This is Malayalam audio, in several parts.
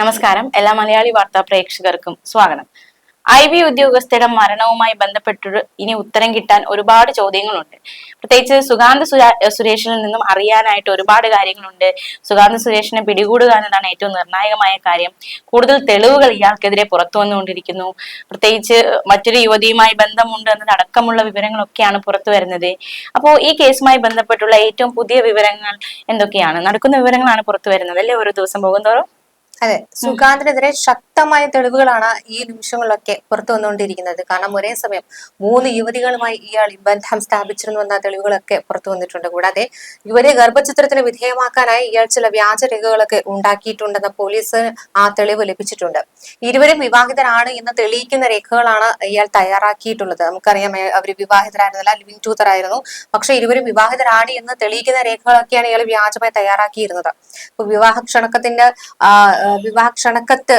നമസ്കാരം. എല്ലാ മലയാളി വാർത്താ പ്രേക്ഷകർക്കും സ്വാഗതം. ഐ ബി ഉദ്യോഗസ്ഥയുടെ മരണവുമായി ബന്ധപ്പെട്ട് ഇനി ഉത്തരം കിട്ടാൻ ഒരുപാട് ചോദ്യങ്ങളുണ്ട്. പ്രത്യേകിച്ച് സുഗാന്ത് സുരേഷിൽ നിന്നും അറിയാനായിട്ട് ഒരുപാട് കാര്യങ്ങളുണ്ട്. സുഗാന്ത് സുരേഷിനെ പിടികൂടുക എന്നതാണ് ഏറ്റവും നിർണായകമായ കാര്യം. കൂടുതൽ തെളിവുകൾ ഇയാൾക്കെതിരെ പുറത്തു വന്നുകൊണ്ടിരിക്കുന്നു. പ്രത്യേകിച്ച് മറ്റൊരു യുവതിയുമായി ബന്ധമുണ്ട് എന്നതടക്കമുള്ള വിവരങ്ങളൊക്കെയാണ് പുറത്തു വരുന്നത്. അപ്പോൾ ഈ കേസുമായി ബന്ധപ്പെട്ടുള്ള ഏറ്റവും പുതിയ വിവരങ്ങൾ എന്തൊക്കെയാണ്? നടക്കുന്ന വിവരങ്ങളാണ് പുറത്തു വരുന്നത്. അല്ലേ? ഓരോ ദിവസം പോകുന്തോറും. അതെ. സുഗാന്തിനെതിരെ ശക്തമായ തെളിവുകളാണ് ഈ നിമിഷങ്ങളിലൊക്കെ പുറത്തു വന്നുകൊണ്ടിരിക്കുന്നത്. കാരണം ഒരേ സമയം മൂന്ന് യുവതികളുമായി ഇയാൾ ബന്ധം സ്ഥാപിച്ചിരുന്നു എന്ന തെളിവുകളൊക്കെ പുറത്തു വന്നിട്ടുണ്ട്. കൂടാതെ ഇവരെ ഗർഭചിത്രത്തിന് വിധേയമാക്കാനായി ഇയാൾ ചില വ്യാജ രേഖകളൊക്കെ ഉണ്ടാക്കിയിട്ടുണ്ടെന്ന പോലീസ് ആ തെളിവ് ലഭിച്ചിട്ടുണ്ട്. ഇരുവരും വിവാഹിതരാണ് എന്ന് തെളിയിക്കുന്ന രേഖകളാണ് ഇയാൾ തയ്യാറാക്കിയിട്ടുള്ളത്. നമുക്കറിയാം അവർ വിവാഹിതരായിരുന്നില്ല ലിവിങ് ടൂത്തർ ആയിരുന്നു പക്ഷെ ഇരുവരും വിവാഹിതരാണ് എന്ന് തെളിയിക്കുന്ന രേഖകളൊക്കെയാണ് ഇയാൾ വ്യാജമായി തയ്യാറാക്കിയിരുന്നത്. ഇപ്പൊ വിവാഹ ക്ഷണക്കത്തിന്റെ വിവാഹ ക്ഷണക്കത്ത്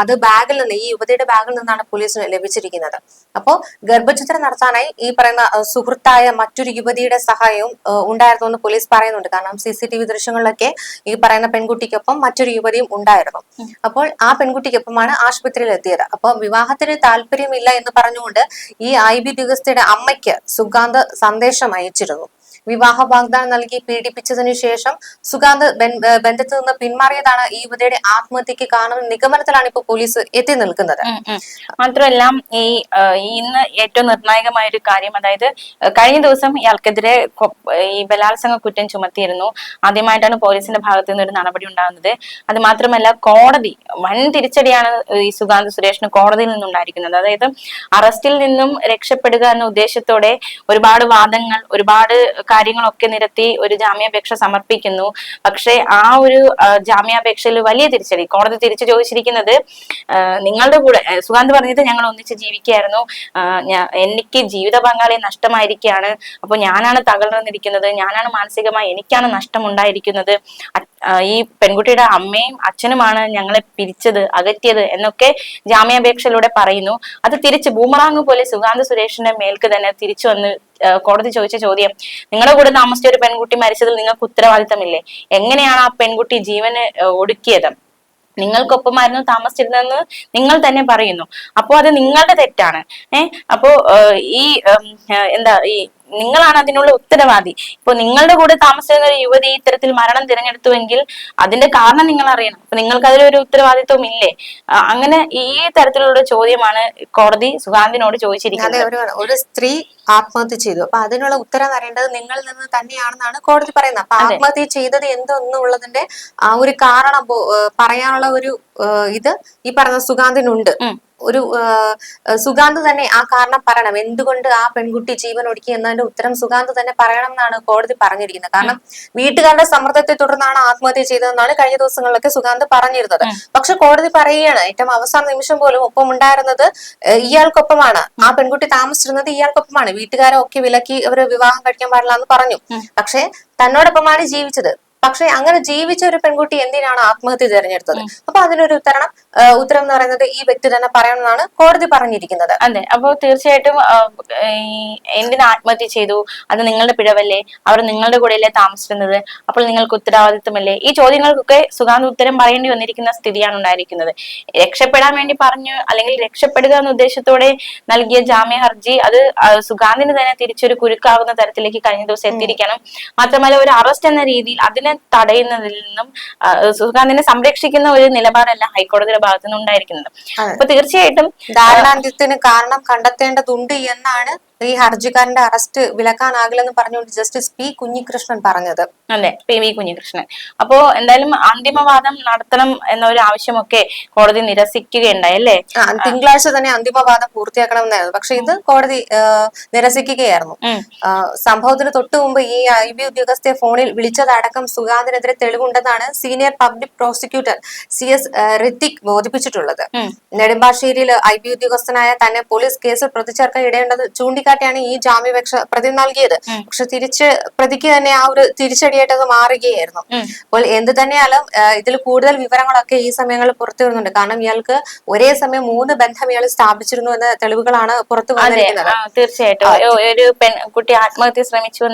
അത് ബാഗിൽ നിന്ന് ഈ യുവതിയുടെ ബാഗിൽ നിന്നാണ് പോലീസിന് ലഭിച്ചിരിക്കുന്നത്. അപ്പോ ഗർഭചിത്രം നടത്താനായി ഈ പറയുന്ന സുഹൃത്തായ മറ്റൊരു യുവതിയുടെ സഹായവും ഉണ്ടായിരുന്നു എന്ന് പോലീസ് പറയുന്നുണ്ട്. കാരണം സി സി ടി വി ദൃശ്യങ്ങളിലൊക്കെ ഈ പറയുന്ന പെൺകുട്ടിക്കൊപ്പം മറ്റൊരു യുവതിയും ഉണ്ടായിരുന്നു. അപ്പോൾ ആ പെൺകുട്ടിക്കൊപ്പമാണ് ആശുപത്രിയിൽ എത്തിയത് അപ്പോൾ വിവാഹത്തിന് താല്പര്യമില്ല എന്ന് പറഞ്ഞുകൊണ്ട് ഈ ഐ ബി ഉദ്യോഗസ്ഥയുടെ അമ്മയ്ക്ക് സുഗാന്ത് സന്ദേശം അയച്ചിരുന്നു. വിവാഹ വാഗ്ദാനം നൽകി പീഡിപ്പിച്ചതിനു ശേഷം സുഗാന്ത് ബന്ധത്ത് നിന്ന് പിന്മാറിയതാണ് ഈ യുവതിയുടെ ആത്മഹത്യക്ക് കാരണം നിഗമനത്തിലാണ് ഇപ്പോൾ പോലീസ് എത്തി നിൽക്കുന്നത്. മാത്രമല്ല ഈ ഇന്ന് ഏറ്റവും നിർണായകമായ ഒരു കാര്യം അതായത് കഴിഞ്ഞ ദിവസം ഇയാൾക്കെതിരെ ഈ ബലാത്സംഗ കുറ്റം ചുമത്തിയിരുന്നു. ആദ്യമായിട്ടാണ് പോലീസിന്റെ ഭാഗത്തു നിന്ന് ഒരു നടപടി ഉണ്ടാകുന്നത്. അത് മാത്രമല്ല കോടതി വൻ തിരിച്ചടിയാണ് ഈ സുഗാന്ത് സുരേഷിന് കോടതിയിൽ നിന്നുണ്ടായിരിക്കുന്നത് അതായത് അറസ്റ്റിൽ നിന്നും രക്ഷപ്പെടുക എന്ന ഉദ്ദേശത്തോടെ ഒരുപാട് വാദങ്ങൾ ഒരുപാട് കാര്യങ്ങളൊക്കെ നിരത്തി ഒരു ജാമ്യാപേക്ഷ സമർപ്പിക്കുന്നു. പക്ഷേ ആ ഒരു ജാമ്യാപേക്ഷയിൽ വലിയ തിരിച്ചടി കോടതി തിരിച്ചു ചോദിച്ചിരിക്കുന്നത് നിങ്ങളുടെ കൂടെ സുഗാന്ത് പറഞ്ഞത് ഞങ്ങൾ ഒന്നിച്ച് ജീവിക്കുകയായിരുന്നു. എനിക്ക് ജീവിത പങ്കാളിയെ നഷ്ടമായിരിക്കുകയാണ്. അപ്പൊ ഞാനാണ് തകർന്നിരിക്കുന്നത്. ഞാനാണ് മാനസികമായി എനിക്കാണ് നഷ്ടമുണ്ടായിരിക്കുന്നത്. ഈ പെൺകുട്ടിയുടെ അമ്മയും അച്ഛനുമാണ് ഞങ്ങളെ പിരിച്ചത് അകറ്റിയത് എന്നൊക്കെ ജാമ്യാപേക്ഷയിലൂടെ പറയുന്നു. അത് തിരിച്ച് ബൂമറാങ് പോലെ സുഗാന്ത് സുരേഷിന്റെ മേൽക്ക് തന്നെ തിരിച്ചു വന്ന് കോടതി ചോദിച്ച ചോദ്യം നിങ്ങളുടെ കൂടെ താമസിച്ച ഒരു പെൺകുട്ടി മരിച്ചതിൽ നിങ്ങൾക്ക് ഉത്തരവാദിത്തമില്ലേ? എങ്ങനെയാണ് ആ പെൺകുട്ടി ജീവന് ഒടുക്കിയത്? നിങ്ങൾക്കൊപ്പമായിരുന്നു താമസിച്ചിരുന്നതെന്ന് നിങ്ങൾ തന്നെ പറയുന്നു. അപ്പോ അത് നിങ്ങളുടെ തെറ്റാണ്. ഏഹ് അപ്പോ ഈ എന്താ ഈ നിങ്ങളാണ് അതിനുള്ള ഉത്തരവാദി. ഇപ്പൊ നിങ്ങളുടെ കൂടെ താമസിക്കുന്ന ഒരു യുവതി ഇത്തരത്തിൽ മരണം തിരഞ്ഞെടുത്തുവെങ്കിൽ അതിന്റെ കാരണം നിങ്ങൾ അറിയണം. അപ്പൊ നിങ്ങൾക്ക് അതിലൊരു ഉത്തരവാദിത്വം ഇല്ലേ? അങ്ങനെ ഈ തരത്തിലുള്ള ചോദ്യമാണ് കോടതി സുഗാന്തിനോട് ചോദിച്ചിരിക്കുന്നത്. ഒരു സ്ത്രീ ആത്മഹത്യ ചെയ്തു. അപ്പൊ അതിനുള്ള ഉത്തരം അറിയേണ്ടത് നിങ്ങളിൽ നിന്ന് തന്നെയാണെന്നാണ് കോടതി പറയുന്നത്. അപ്പൊ. ആത്മഹത്യ ചെയ്തത് എന്തെന്നുള്ളതിന്റെ ആ ഒരു കാരണം പറയാനുള്ള ഒരു ഇത് ഈ പറഞ്ഞ സുഗാന്തിനുണ്ട്. ഒരു സുഗാന്ത് തന്നെ ആ കാരണം പറയണം. എന്തുകൊണ്ട് ആ പെൺകുട്ടി ജീവൻ ഒടുക്കി എന്നതിന്റെ ഉത്തരം സുഗാന്ത് തന്നെ പറയണം എന്നാണ് കോടതി പറഞ്ഞിരിക്കുന്നത്. കാരണം വീട്ടുകാരുടെ സമ്മർദ്ദത്തെ തുടർന്നാണ് ആത്മഹത്യ ചെയ്തതെന്നാണ് കഴിഞ്ഞ ദിവസങ്ങളിലൊക്കെ സുഗാന്ത് പറഞ്ഞിരുന്നത്. പക്ഷെ കോടതി പറയുകയാണ് ഏറ്റവും അവസാന നിമിഷം പോലും ഒപ്പം ഉണ്ടായിരുന്നത് ഇയാൾക്കൊപ്പമാണ്. ആ പെൺകുട്ടി താമസിച്ചിരുന്നത് ഇയാൾക്കൊപ്പമാണ്. വീട്ടുകാരെ ഒക്കെ വിലക്കി അവർ വിവാഹം കഴിക്കാൻ പാടില്ല എന്ന് പറഞ്ഞു. പക്ഷെ തന്നോടൊപ്പമാണ് ജീവിച്ചത്. പക്ഷെ അങ്ങനെ ജീവിച്ച ഒരു പെൺകുട്ടി എന്തിനാണ് ആത്മഹത്യ തിരഞ്ഞെടുത്തത്? അപ്പൊ അതിനൊരു ഉത്തരണം ഉത്തരം എന്ന് പറയുന്നത് ഈ വ്യക്തി തന്നെ പറയണമെന്നാണ് കോടതി പറഞ്ഞിരിക്കുന്നത്. അതെ. അപ്പൊ തീർച്ചയായിട്ടും എന്തിനാ ആത്മഹത്യ ചെയ്തു? അത് നിങ്ങളുടെ പിഴവല്ലേ? അവർ നിങ്ങളുടെ കൂടെയല്ലേ താമസിക്കുന്നത്? അപ്പോൾ നിങ്ങൾക്ക് ഉത്തരവാദിത്വമല്ലേ? ഈ ചോദ്യങ്ങൾക്കൊക്കെ സുഗാന്ത് ഉത്തരം പറയേണ്ടി വന്നിരിക്കുന്ന സ്ഥിതിയാണ് ഉണ്ടായിരിക്കുന്നത്. രക്ഷപ്പെടാൻ വേണ്ടി പറഞ്ഞു അല്ലെങ്കിൽ രക്ഷപ്പെടുക എന്ന ഉദ്ദേശത്തോടെ നൽകിയ ജാമ്യ ഹർജി അത് സുഖാന്തിന് സുഗാന്തിന് തന്നെ തിരിച്ചൊരു കുരുക്കാവുന്ന തരത്തിലേക്ക് കഴിഞ്ഞ ദിവസം എത്തിയിരിക്കണം. മാത്രമല്ല ഒരു അറസ്റ്റ് എന്ന രീതിയിൽ അതിനെ തടയുന്നതിൽ നിന്നും സുഖാന്തിനെ സംരക്ഷിക്കുന്ന ഒരു നിലപാടല്ല ഹൈക്കോടതിയുടെ ഭാഗത്തു നിന്ന് ഉണ്ടായിരിക്കുന്നത് അപ്പൊ തീർച്ചയായിട്ടും ധാരണാന്ത്യത്തിന് കാരണം കണ്ടെത്തേണ്ടതുണ്ട് എന്നാണ് ഈ ഹർജിക്കാരന്റെ അറസ്റ്റ് വിലക്കാനാകില്ലെന്ന് പറഞ്ഞുകൊണ്ട് ജസ്റ്റിസ് പി കുഞ്ഞികൃഷ്ണൻ പറഞ്ഞത്. അതെ പി വി കുഞ്ഞികൃഷ്ണൻ. അപ്പോ എന്തായാലും അന്തിമവാദം നടത്തണം എന്നൊരു ആവശ്യമൊക്കെ കോടതി നിരസിക്കുകയുണ്ടായി അല്ലേ? തിങ്കളാഴ്ച തന്നെ അന്തിമവാദം പൂർത്തിയാക്കണമെന്നായിരുന്നു പക്ഷെ ഇത് കോടതി നിരസിക്കുകയായിരുന്നു. സംഭവത്തിന് തൊട്ടു മുമ്പ് ഈ ഐ ബി ഉദ്യോഗസ്ഥയെ ഫോണിൽ വിളിച്ചതടക്കം സുഗാന്തിനെതിരെ തെളിവുണ്ടെന്നാണ് senior public prosecutor C S Hrithik ബോധിപ്പിച്ചിട്ടുള്ളത്. നെടുമ്പാശ്ശേരിയിൽ ഐ ബി ഉദ്യോഗസ്ഥനായ തന്നെ പോലീസ് കേസിൽ പ്രതിചേർക്കാൻ ഇടേണ്ടത് ചൂണ്ടിക്കാട്ടി ചൂണ്ടിക്കാട്ടിയാണ് ഈ ജാമ്യപേക്ഷ പ്രതി നൽകിയത്. പക്ഷെ തിരിച്ച് പ്രതിക്ക് തന്നെ ആ ഒരു തിരിച്ചടിയായിട്ട് അത് മാറുകയായിരുന്നു. അപ്പോൾ എന്ത് തന്നെയാലും ഇതിൽ കൂടുതൽ വിവരങ്ങളൊക്കെ ഈ സമയങ്ങളിൽ പുറത്തു വരുന്നുണ്ട്. കാരണം ഇയാൾക്ക് ഒരേ സമയം മൂന്ന് ബന്ധം ഇയാൾ സ്ഥാപിച്ചിരുന്നു എന്ന തെളിവുകളാണ് പുറത്തു വന്നിരിക്കുന്നത്. തീർച്ചയായിട്ടും. ഒരു- പെൺകുട്ടി ആത്മഹത്യ ശ്രമിച്ചു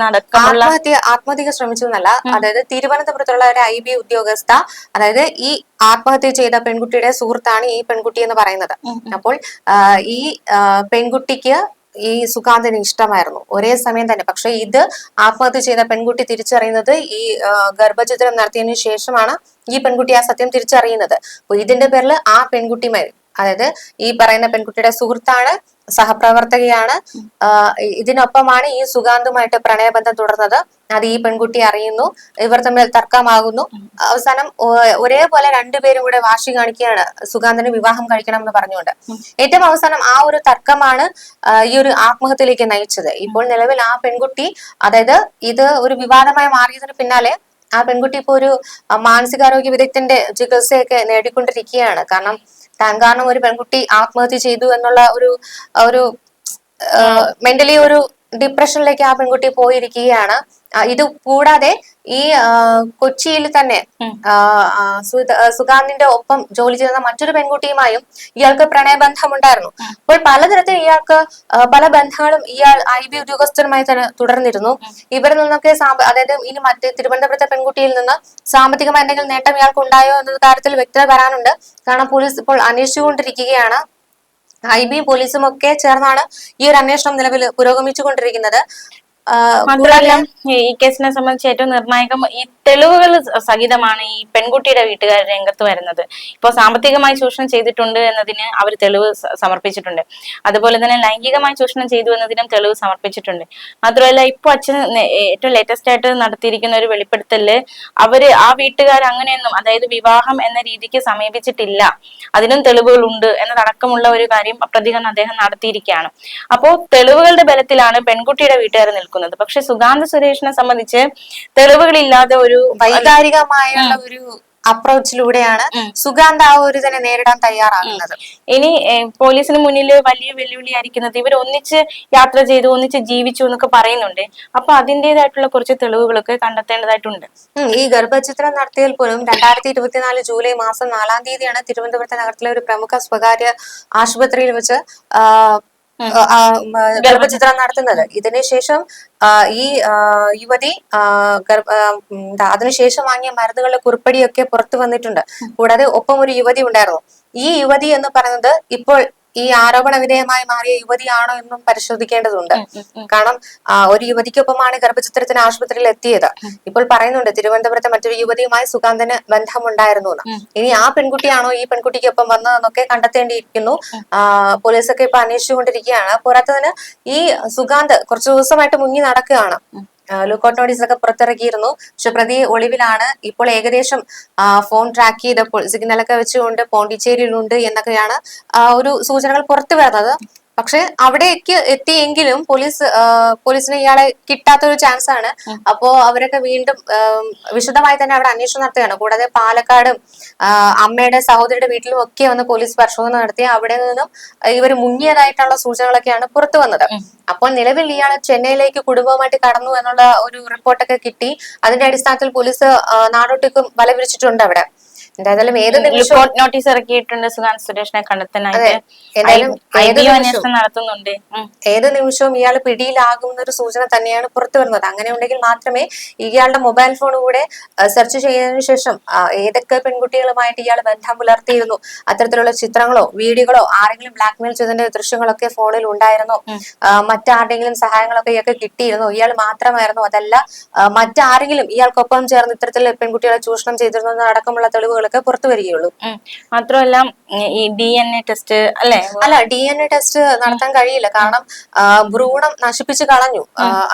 ആത്മഹത്യ ആത്മഹത്യ ശ്രമിച്ചു എന്നല്ല. അതായത് തിരുവനന്തപുരത്തുള്ള ഒരു ഐ ബി ഉദ്യോഗസ്ഥ അതായത് ഈ ആത്മഹത്യ ചെയ്ത പെൺകുട്ടിയുടെ സുഹൃത്താണ് ഈ പെൺകുട്ടി എന്ന് പറയുന്നത്. അപ്പോൾ ഈ പെൺകുട്ടിക്ക് ഈ സുഖാന്തിന് ഇഷ്ടമായിരുന്നു. ഒരേ സമയം തന്നെ. പക്ഷെ ഇത് ആത്മഹത്യ ചെയ്ത പെൺകുട്ടി തിരിച്ചറിയുന്നത് ഈ ഗർഭചിത്രം നടത്തിയതിനു ശേഷമാണ് ഈ പെൺകുട്ടി ആ സത്യം തിരിച്ചറിയുന്നത്. അപ്പൊ ഇതിന്റെ പേരിൽ ആ പെൺകുട്ടിമേൽ അതായത് ഈ പറയുന്ന പെൺകുട്ടിയുടെ സുഹൃത്താണ് സഹപ്രവർത്തകയാണ്. ഇതിനൊപ്പമാണ് ഈ സുഗാന്തുമായിട്ട് പ്രണയബന്ധം തുടർന്നത്. അത് ഈ പെൺകുട്ടി അറിയുന്നു. ഇവർ തമ്മിൽ തർക്കമാകുന്നു. അവസാനം ഒരേപോലെ രണ്ടുപേരും കൂടെ വാശി കാണിക്കുകയാണ്. സുഗാന്തിന് വിവാഹം കഴിക്കണം എന്ന് പറഞ്ഞുകൊണ്ട്. ഏറ്റവും അവസാനം ആ ഒരു തർക്കമാണ് ഈ ഒരു ആത്മഹത്യയിലേക്ക് നയിച്ചത്. ഇപ്പോൾ നിലവിൽ ആ പെൺകുട്ടി അതായത് ഇത് ഒരു വിവാദമായി മാറിയതിന് പിന്നാലെ ആ പെൺകുട്ടി ഇപ്പൊ ഒരു മാനസികാരോഗ്യ വിദഗ്ധന്റെ ചികിത്സയൊക്കെ നേടിക്കൊണ്ടിരിക്കുകയാണ്. കാരണം താൻ കാരണം ഒരു പെൺകുട്ടി ആത്മഹത്യ ചെയ്തു എന്നുള്ള ഒരു ഒരു മെന്റലി ഒരു ഡിപ്രഷനിലേക്ക് ആ പെൺകുട്ടി പോയിരിക്കുകയാണ്. ഇത് കൂടാതെ ഈ കൊച്ചിയിൽ തന്നെ സുഗാന്തിന്റെ ഒപ്പം ജോലി ചെയ്യുന്ന മറ്റൊരു പെൺകുട്ടിയുമായും ഇയാൾക്ക് പ്രണയബന്ധമുണ്ടായിരുന്നു. അപ്പോൾ പലതരത്തിൽ ഇയാൾക്ക് പല ബന്ധങ്ങളും ഇയാൾ ഐ ബി ഉദ്യോഗസ്ഥരുമായി തന്നെ തുടർന്നിരുന്നു. ഇവരിൽ നിന്നൊക്കെ അതായത് ഇനി മറ്റേ തിരുവനന്തപുരത്തെ പെൺകുട്ടിയിൽ നിന്ന് സാമ്പത്തികമായി എന്തെങ്കിലും നേട്ടം ഇയാൾക്ക് ഉണ്ടായോ എന്ന കാര്യത്തിൽ വ്യക്തത വരാനുണ്ട്. കാരണം പോലീസ് ഇപ്പോൾ അന്വേഷിച്ചുകൊണ്ടിരിക്കുകയാണ്. ബി പോലീസും ഒക്കെ ചേർന്നാണ് ഈ ഒരു അന്വേഷണം നിലവിൽ പുരോഗമിച്ചുകൊണ്ടിരിക്കുന്നത്. മാത്രമല്ല ഈ കേസിനെ സംബന്ധിച്ച് ഏറ്റവും നിർണായകം ഈ തെളിവുകൾ സഹിതമാണ് ഈ പെൺകുട്ടിയുടെ വീട്ടുകാർ രംഗത്ത് വരുന്നത്. ഇപ്പോൾ സാമ്പത്തികമായി ചൂഷണം ചെയ്തിട്ടുണ്ട് എന്നതിന് അവർ തെളിവ് സമർപ്പിച്ചിട്ടുണ്ട്. അതുപോലെ തന്നെ ലൈംഗികമായി ചൂഷണം ചെയ്തു എന്നതിനും തെളിവ് സമർപ്പിച്ചിട്ടുണ്ട്. മാത്രമല്ല ഇപ്പോൾ അച്ഛൻ ഏറ്റവും ലേറ്റസ്റ്റ് ആയിട്ട് നടത്തിയിരിക്കുന്ന ഒരു വെളിപ്പെടുത്തൽ അവർ ആ വീട്ടുകാർ അങ്ങനെയൊന്നും അതായത് വിവാഹം എന്ന രീതിക്ക് സമീപിച്ചിട്ടില്ല. അതിനും തെളിവുകൾ ഉണ്ട് എന്നതടക്കമുള്ള ഒരു കാര്യം പ്രതികരണം അദ്ദേഹം നടത്തിയിരിക്കുകയാണ്. അപ്പോ തെളിവുകളുടെ ബലത്തിലാണ് പെൺകുട്ടിയുടെ വീട്ടുകാർ നിൽക്കുന്നത്. പക്ഷെ സുഗാന്ത സുരേഷിനെ സംബന്ധിച്ച് തെളിവുകളില്ലാതെ വൈകാരികമായുള്ള ഒരു അപ്രോച്ചിലൂടെയാണ് സുഗാന്ത് ആ ഒരു തന്നെ നേരിടാൻ തയ്യാറാകുന്നത്. ഇനി പോലീസിന് മുന്നിൽ വലിയ വെല്ലുവിളി ആയിരിക്കുന്നത് ഇവർ ഒന്നിച്ച് യാത്ര ചെയ്തു ഒന്നിച്ച് ജീവിച്ചു എന്നൊക്കെ പറയുന്നുണ്ട്. അപ്പൊ അതിന്റെതായിട്ടുള്ള കുറച്ച് തെളിവുകളൊക്കെ കണ്ടെത്തേണ്ടതായിട്ടുണ്ട്. ഈ ഗർഭചിത്രം നടത്തിയാൽ പോലും രണ്ടായിരത്തി ഇരുപത്തിനാല് ജൂലൈ മാസം നാലാം തീയതിയാണ് തിരുവനന്തപുരത്തെ നഗരത്തിലെ ഒരു പ്രമുഖ സ്വകാര്യ ആശുപത്രിയിൽ വെച്ച് ഗർഭചിത്രം നടത്തുന്നത്. ഇതിനുശേഷം ഈ യുവതി എന്താ, അതിനുശേഷം വാങ്ങിയ മരുന്നുകളുടെ കുറിപ്പടിയൊക്കെ പുറത്തു വന്നിട്ടുണ്ട്. കൂടാതെ ഒപ്പം ഒരു യുവതി ഉണ്ടായിരുന്നു. ഈ യുവതി എന്ന് പറയുന്നത് ഇപ്പോൾ ഈ ആരോപണ വിധേയമായി മാറിയ യുവതിയാണോ എന്നും പരിശോധിക്കേണ്ടതുണ്ട്. കാരണം ഒരു യുവതിക്കൊപ്പമാണ് ഗർഭചിത്രത്തിന് ആശുപത്രിയിൽ എത്തിയത്. ഇപ്പോൾ പറയുന്നുണ്ട് തിരുവനന്തപുരത്തെ മറ്റൊരു യുവതിയുമായി സുഗാന്തന് ബന്ധമുണ്ടായിരുന്നു എന്ന്. ഇനി ആ പെൺകുട്ടിയാണോ ഈ പെൺകുട്ടിക്കൊപ്പം വന്നതെന്നൊക്കെ കണ്ടെത്തേണ്ടിയിരിക്കുന്നു. പോലീസൊക്കെ ഇപ്പൊ അന്വേഷിച്ചുകൊണ്ടിരിക്കുകയാണ്. പോരാത്തതിന് ഈ സുഗാന്ത് കുറച്ചു ദിവസമായിട്ട് മുങ്ങി നടക്കുകയാണ്. ലുക്കൌട്ട് നോട്ടീസൊക്കെ പുറത്തിറക്കിയിരുന്നു. പക്ഷെ പ്രതി ഒളിവിലാണ്. ഇപ്പോൾ ഏകദേശം ഫോൺ ട്രാക്ക് ചെയ്തപ്പോൾ സിഗ്നലൊക്കെ വെച്ചുകൊണ്ട് പോണ്ടിച്ചേരിയിലുണ്ട് എന്നൊക്കെയാണ് ഒരു സൂചനകൾ പുറത്തു വരുന്നത്. പക്ഷെ അവിടേക്ക് എത്തിയെങ്കിലും പോലീസ് പോലീസിന് ഇയാളെ കിട്ടാത്തൊരു ചാൻസ് ആണ്. അപ്പോ അവരൊക്കെ വീണ്ടും വിശദമായി തന്നെ അവിടെ അന്വേഷണം നടത്തുകയാണ്. കൂടാതെ പാലക്കാടും അമ്മയുടെ സഹോദരിയുടെ വീട്ടിലും ഒക്കെ വന്ന് പോലീസ് പരിശോധന നടത്തി അവിടെ നിന്നും ഇവർ മുങ്ങിയതായിട്ടുള്ള സൂചനകളൊക്കെയാണ് പുറത്തു വന്നത്. അപ്പോൾ നിലവിൽ ഇയാൾ ചെന്നൈയിലേക്ക് കുടുംബവുമായിട്ട് കടന്നു എന്നുള്ള ഒരു റിപ്പോർട്ടൊക്കെ കിട്ടി. അതിന്റെ അടിസ്ഥാനത്തിൽ പോലീസ് നാടോട്ടിക്കും നാടോട്ടേക്കും വല വിരിച്ചിട്ടുണ്ട് അവിടെ. എന്തായാലും ഏത് നിമിഷവും റിപ്പോർട്ട് നോട്ടീസ് ഇറക്കിയിട്ടുണ്ട് സുഗാന്ത് സുരേഷിനെ കണ്ടെത്താനായിട്ട് ഏത് നിമിഷവും അന്വേഷണം നടത്തുന്നുണ്ട്. ഉം. ഏത് നിമിഷവും ഇയാൾ പിടിയിലാകുന്ന ഒരു സൂചന തന്നെയാണ് പുറത്തു വരുന്നത്. അങ്ങനെ ഉണ്ടെങ്കിൽ മാത്രമേ ഇയാളുടെ മൊബൈൽ ഫോണിലൂടെ കൂടെ സെർച്ച് ചെയ്തതിനു ശേഷം ഏതൊക്കെ പെൺകുട്ടികളുമായിട്ട് ഇയാൾ ബന്ധം പുലർത്തിയിരുന്നു അത്തരത്തിലുള്ള ചിത്രങ്ങളോ വീഡിയോകളോ ആരെങ്കിലും ബ്ലാക്ക് മെയിൽ ചെയ്തതിന്റെ ദൃശ്യങ്ങളൊക്കെ ഫോണിൽ ഉണ്ടായിരുന്നോ. മറ്റാരുടെങ്കിലും സഹായങ്ങളൊക്കെ ഇയാൾക്ക് കിട്ടിയിരുന്നോ. ഇയാൾ മാത്രമായിരുന്നു. അതല്ല മറ്റാരെങ്കിലും ഇയാൾക്കൊപ്പം ചേർന്ന് ഇത്തരത്തിൽ പെൺകുട്ടികളെ ചൂഷണം ചെയ്തിരുന്നു അടക്കമുള്ള തെളിവുകളൊക്കെ പുറത്തു വരികയുള്ളൂ. മാത്രമല്ല ഈ ഡി എൻ എ ടെസ്റ്റ് അല്ലെ? അല്ല ഡി എൻ എ ടെസ്റ്റ് നടത്താൻ കഴിയില്ല. കാരണം ഭ്രൂണം നശിപ്പിച്ചു കളഞ്ഞു.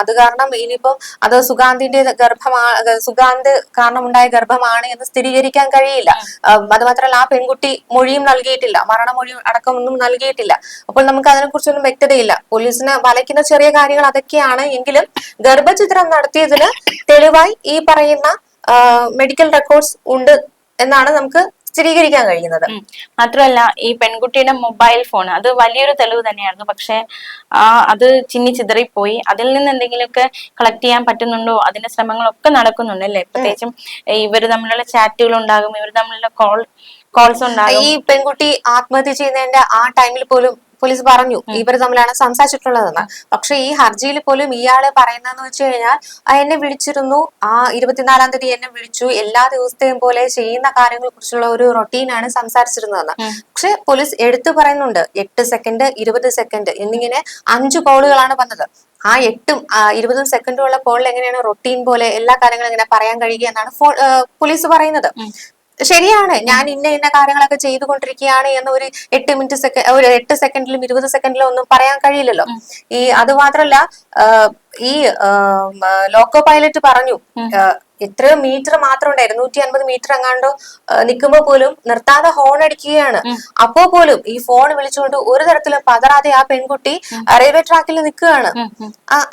അത് കാരണം ഇനിയിപ്പം അത് സുഗാന്തിന്റെ ഗർഭമാ സുഗാന്ത് കാരണം ഉണ്ടായ ഗർഭമാണ് എന്ന് സ്ഥിരീകരിക്കാൻ കഴിയില്ല. അതുമാത്രമല്ല അത് മാത്രമല്ല ആ പെൺകുട്ടി മൊഴിയും നൽകിയിട്ടില്ല. മരണമൊഴി അടക്കമൊന്നും നൽകിയിട്ടില്ല. അപ്പോൾ നമുക്ക് അതിനെ കുറിച്ചൊന്നും വ്യക്തതയില്ല. പോലീസിന് വലയ്ക്കുന്ന ചെറിയ കാര്യങ്ങൾ അതൊക്കെയാണ് എങ്കിലും ഗർഭചിത്രം നടത്തിയതിന് തെളിവായി ഈ പറയുന്ന മെഡിക്കൽ റെക്കോർഡ്സ് ഉണ്ട് എന്നാണ് നമുക്ക് സ്ഥിരീകരിക്കാൻ കഴിയുന്നത്. മാത്രമല്ല ഈ പെൺകുട്ടിയുടെ മൊബൈൽ ഫോൺ അത് വലിയൊരു തെളിവ് തന്നെയായിരുന്നു. പക്ഷെ ആ അത് ചിന്നി ചിതറിപ്പോയി. അതിൽ നിന്ന് എന്തെങ്കിലുമൊക്കെ കളക്ട് ചെയ്യാൻ പറ്റുന്നുണ്ടോ? അതിന്റെ ശ്രമങ്ങളൊക്കെ നടക്കുന്നുണ്ട് അല്ലേ? പ്രത്യേകിച്ചും ഇവർ തമ്മിലുള്ള ചാറ്റുകൾ ഉണ്ടാകും ഇവർ തമ്മിലുള്ള കോൾ കോൾസ് ഉണ്ടാകും. ഈ പെൺകുട്ടി ആത്മഹത്യ ചെയ്യുന്നതിന്റെ ആ ടൈമിൽ പോലും പോലീസ് പറഞ്ഞു. ഇവർ തമ്മിലാണ് സംസാരിച്ചിട്ടുള്ളതെന്ന്. പക്ഷെ ഈ ഹർജിയിൽ പോലും ഇയാൾ പറയുന്നതെന്ന് വെച്ച് കഴിഞ്ഞാൽ എന്നെ വിളിച്ചിരുന്നു. ആ ഇരുപത്തിനാലാം തീയതി എന്നെ വിളിച്ചു. എല്ലാ ദിവസത്തെയും പോലെ ചെയ്യുന്ന കാര്യങ്ങളെ കുറിച്ചുള്ള ഒരു റൊട്ടീനാണ് സംസാരിച്ചിരുന്നതെന്ന്. പക്ഷെ പോലീസ് എടുത്തു പറയുന്നുണ്ട്. എട്ട് സെക്കൻഡ് ഇരുപത് സെക്കൻഡ് എന്നിങ്ങനെ അഞ്ചു കോളുകളാണ് വന്നത്. ആ എട്ടും ഇരുപതും സെക്കൻഡും ഉള്ള കോളിൽ എങ്ങനെയാണ് റൊട്ടീൻ പോലെ എല്ലാ കാര്യങ്ങളും എങ്ങനെ പറയാൻ കഴിയുക എന്നാണ് പോലീസ് പറയുന്നത്. ശരിയാണ്. ഞാൻ ഇന്ന ഇന്ന കാര്യങ്ങളൊക്കെ ചെയ്തുകൊണ്ടിരിക്കുകയാണ് എന്ന് ഒരു എട്ട് മിനിറ്റ് സെക്കൻഡ് ഒരു എട്ട് സെക്കൻഡിലും ഇരുപത് സെക്കൻഡിലും ഒന്നും പറയാൻ കഴിയില്ലല്ലോ. ഈ അത് മാത്രല്ല ഈ ലോക്കോ പൈലറ്റ് പറഞ്ഞു എത്ര എത്രയോ മീറ്റർ മാത്രം ഉണ്ട് ഇരുന്നൂറ്റി അൻപത് മീറ്റർ എങ്ങാണ്ടോ നിൽക്കുമ്പോൾ പോലും നിർത്താതെ ഹോൺ അടിക്കുകയാണ്. അപ്പോ പോലും ഈ ഫോൺ വിളിച്ചുകൊണ്ട് ഒരു തരത്തിലും പതറാതെ ആ പെൺകുട്ടി റെയിൽവേ ട്രാക്കിൽ നിൽക്കുകയാണ്.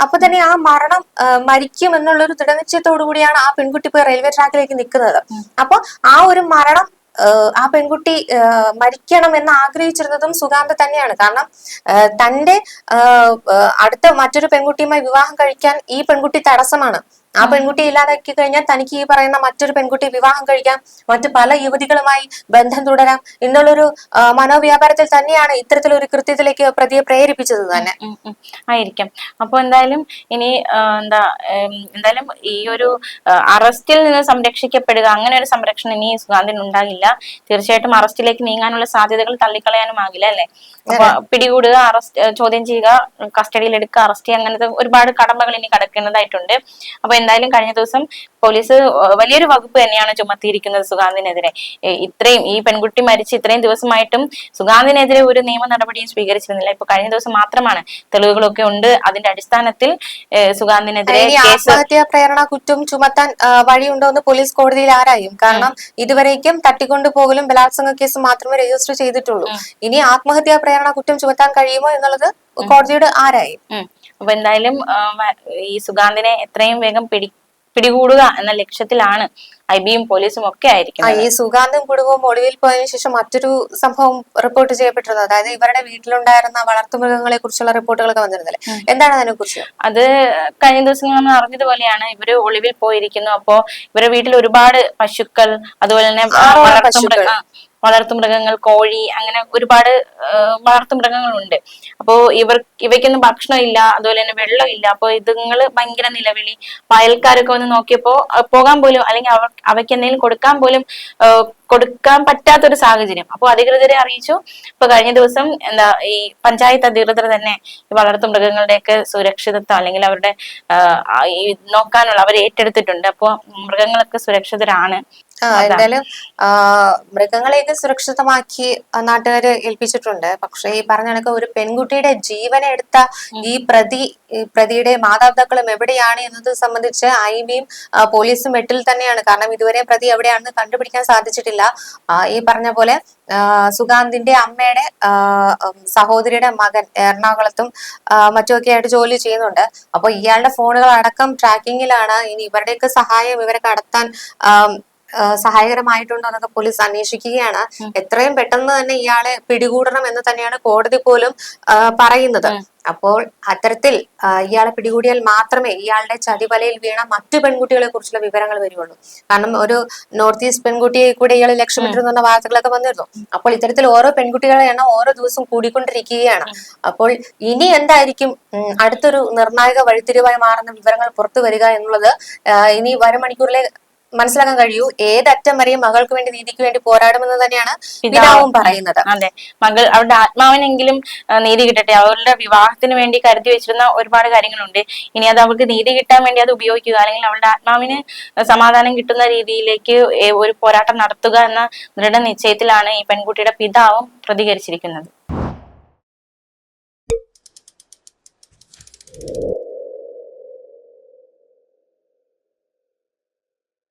അപ്പൊ തന്നെ ആ മരണം മരിക്കും എന്നുള്ളൊരു ദൃഢനിശ്ചയത്തോടു കൂടിയാണ് ആ പെൺകുട്ടി പോയി റെയിൽവേ ട്രാക്കിലേക്ക് നിൽക്കുന്നത്. അപ്പൊ ആ ഒരു മരണം ആ, പെൺകുട്ടി മരിക്കണം എന്ന് ആഗ്രഹിച്ചിരുന്നതും സുഗാന്ത തന്നെയാണ്. കാരണം തന്റെ അടുത്ത മറ്റൊരു പെൺകുട്ടിയുമായി വിവാഹം കഴിക്കാൻ ഈ പെൺകുട്ടി തടസ്സമാണ്. ആ പെൺകുട്ടി ഇല്ലാതാക്കി കഴിഞ്ഞാൽ തനിക്ക് ഈ പറയുന്ന മറ്റൊരു പെൺകുട്ടി വിവാഹം കഴിക്കാം. മറ്റു പല യുവതികളുമായി ബന്ധം തുടരാം. എന്നുള്ളൊരു മനോവ്യാപാരത്തിൽ തന്നെയാണ് ഇത്തരത്തിലൊരു കൃത്യത്തിലേക്ക് പ്രതിയെ പ്രേരിപ്പിച്ചത് തന്നെ. ആയിരിക്കും. അപ്പൊ എന്തായാലും ഇനി എന്താ എന്തായാലും ഈ ഒരു അറസ്റ്റിൽ നിന്ന് സംരക്ഷിക്കപ്പെടുക അങ്ങനെ ഒരു സംരക്ഷണം ഇനി സുഗാന്തിന് ഉണ്ടാകില്ല. തീർച്ചയായിട്ടും അറസ്റ്റിലേക്ക് നീങ്ങാനുള്ള സാധ്യതകൾ തള്ളിക്കളയാനും ആകില്ല അല്ലെ? പിടികൂടുക അറസ്റ്റ് ചോദ്യം ചെയ്യുക കസ്റ്റഡിയിൽ എടുക്കുക അറസ്റ്റ് ചെയ്യുക അങ്ങനത്തെ ഒരുപാട് കടമ്പകൾ ഇനി കടക്കുന്നതായിട്ടുണ്ട് അപ്പൊ എന്തായാലും കഴിഞ്ഞ ദിവസം പോലീസ് വലിയൊരു വകുപ്പ് തന്നെയാണ് ചുമത്തിയിരിക്കുന്നത് സുഗാന്തിനെതിരെ. ഇത്രയും ഈ പെൺകുട്ടി മരിച്ച് ഇത്രയും ദിവസമായിട്ടും സുഗാന്തിനെതിരെ ഒരു നിയമ നടപടിയും സ്വീകരിച്ചിരുന്നില്ല. ഇപ്പൊ കഴിഞ്ഞ ദിവസം മാത്രമാണ് തെളിവുകളൊക്കെ ഉണ്ട്. അതിന്റെ അടിസ്ഥാനത്തിൽ സുഗാന്തിനെതിരെ ആത്മഹത്യാ പ്രേരണ കുറ്റം ചുമത്താൻ വഴിയുണ്ടോ എന്ന് പോലീസ് കോടതിയിൽ ആരായും. കാരണം ഇതുവരേക്കും തട്ടിക്കൊണ്ടുപോകലും ബലാത്സംഗ കേസ് മാത്രമേ രജിസ്റ്റർ ചെയ്തിട്ടുള്ളൂ. ഇനി ആത്മഹത്യാ പ്രേരണ കുറ്റം ചുമത്താൻ കഴിയുമോ എന്നുള്ളത് കോടതിയുടെ ആരായും. അപ്പൊ എന്തായാലും ഈ സുഗാന്തിനെ എത്രയും വേഗം പിടി പിടികൂടുക എന്ന ലക്ഷ്യത്തിലാണ് ഐ ബിയും പോലീസും ഒക്കെ ആയിരിക്കും ഈ സുഗാന്തും കുടുംബം ഒളിവിൽ പോയതിനു ശേഷം മറ്റൊരു സംഭവം റിപ്പോർട്ട് ചെയ്യപ്പെട്ടിരുന്നത് അതായത് ഇവരുടെ വീട്ടിലുണ്ടായിരുന്ന വളർത്തുമൃഗങ്ങളെ കുറിച്ചുള്ള റിപ്പോർട്ടുകളൊക്കെ വന്നിരുന്നില്ലേ? എന്താണ് അതിനെ കുറിച്ച് അത് കഴിഞ്ഞ ദിവസം നമ്മൾ അറിഞ്ഞതുപോലെയാണ്. ഇവർ ഒളിവിൽ പോയിരിക്കുന്നു. അപ്പോ ഇവരുടെ വീട്ടിൽ ഒരുപാട് പശുക്കൾ അതുപോലെ തന്നെ വളർത്തുമൃഗ വളർത്തുമൃഗങ്ങൾ കോഴി അങ്ങനെ ഒരുപാട് വളർത്തുമൃഗങ്ങളുണ്ട് അപ്പോ ഇവർ ഇവയ്ക്കൊന്നും ഭക്ഷണം ഇല്ല അതുപോലെ തന്നെ വെള്ളം ഇല്ല അപ്പൊ ഇതുങ്ങൾ ഭയങ്കര നിലവിളി. അയൽക്കാരൊക്കെ വന്ന് നോക്കിയപ്പോ പോകാൻ പോലും അല്ലെങ്കിൽ അവർ അവയ്ക്ക് എന്തെങ്കിലും കൊടുക്കാൻ പോലും കൊടുക്കാൻ പറ്റാത്തൊരു സാഹചര്യം. അപ്പോൾ അധികൃതരെ അറിയിച്ചു. ഇപ്പൊ കഴിഞ്ഞ ദിവസം എന്താ ഈ പഞ്ചായത്ത് അധികൃതർ തന്നെ ഈ വളർത്തു മൃഗങ്ങളുടെയൊക്കെ സുരക്ഷിതത്വം അല്ലെങ്കിൽ അവരുടെ നോക്കാനുള്ള അവർ ഏറ്റെടുത്തിട്ടുണ്ട്. അപ്പോൾ മൃഗങ്ങളൊക്കെ സുരക്ഷിതരാണ്. എന്തായാലും മൃഗങ്ങളെയൊക്കെ സുരക്ഷിതമാക്കി നാട്ടുകാർ ഏൽപ്പിച്ചിട്ടുണ്ട്. പക്ഷെ ഈ പറഞ്ഞ കണക്ക് ഒരു പെൺകുട്ടിയുടെ ജീവനെ എടുത്ത ഈ പ്രതി പ്രതിയുടെ മാതാപിതാക്കളും എവിടെയാണ് എന്നത് സംബന്ധിച്ച് ഐ ബിയും പോലീസും എട്ടിൽ തന്നെയാണ്. കാരണം ഇതുവരെ പ്രതി എവിടെയാണെന്ന് കണ്ടുപിടിക്കാൻ സാധിച്ചിട്ടില്ല. ഈ പറഞ്ഞ പോലെ സുഗാന്തിന്റെ അമ്മയുടെ സഹോദരിയുടെ മകൻ എറണാകുളത്തും മറ്റുമൊക്കെ ആയിട്ട് ജോലി ചെയ്യുന്നുണ്ട്. അപ്പൊ ഇയാളുടെ ഫോണുകൾ അടക്കം ട്രാക്കിങ്ങിലാണ് ഇനി ഇവരുടെയൊക്കെ സഹായം ഇവരെ കടത്താൻ സഹായകരമായിട്ടുണ്ടോ എന്നൊക്കെ പോലീസ് അന്വേഷിക്കുകയാണ്. എത്രയും പെട്ടെന്ന് തന്നെ ഇയാളെ പിടികൂടണം എന്ന് തന്നെയാണ് കോടതി പോലും പറയുന്നത്. അപ്പോൾ അത്തരത്തിൽ ഇയാളെ പിടികൂടിയാൽ മാത്രമേ ഇയാളുടെ ചതിവലയിൽ വീണ മറ്റു പെൺകുട്ടികളെ കുറിച്ചുള്ള വിവരങ്ങൾ വരികയുള്ളൂ കാരണം ഒരു നോർത്ത് ഈസ്റ്റ് പെൺകുട്ടിയെ കൂടെ ഇയാൾ ലക്ഷ്യമിട്ടിരുന്നു എന്ന വാർത്തകളൊക്കെ വന്നിരുന്നു. അപ്പോൾ ഇത്തരത്തിൽ ഓരോ പെൺകുട്ടികളെ എണ്ണം ഓരോ ദിവസം കൂടിക്കൊണ്ടിരിക്കുകയാണ്. അപ്പോൾ ഇനി എന്തായിരിക്കും? അടുത്തൊരു നിർണായക വഴിത്തിരിവായി മാറുന്ന വിവരങ്ങൾ പുറത്തു വരിക എന്നുള്ളത് ഇനി വരും മണിക്കൂറിലെ മനസ്സിലാക്കാൻ കഴിയൂ. ഏതറ്റം വരെയും മകൾക്ക് വേണ്ടി നീതിക്ക് വേണ്ടി പോരാടുമെന്ന് തന്നെയാണ് പിതാവും. പറയുന്നത്. അതെ. മകൾ അവരുടെ ആത്മാവിനെങ്കിലും നീതി കിട്ടട്ടെ. അവരുടെ വിവാഹത്തിന് വേണ്ടി കരുതി വെച്ചിരുന്ന ഒരുപാട് കാര്യങ്ങളുണ്ട്. ഇനി അത് അവൾക്ക് നീതി കിട്ടാൻ വേണ്ടി അത് ഉപയോഗിക്കുക. അല്ലെങ്കിൽ അവളുടെ ആത്മാവിന് സമാധാനം കിട്ടുന്ന രീതിയിലേക്ക് ഒരു പോരാട്ടം നടത്തുക എന്ന ദൃഢനിശ്ചയത്തിലാണ് ഈ പെൺകുട്ടിയുടെ പിതാവും പ്രതികരിച്ചിരിക്കുന്നത്.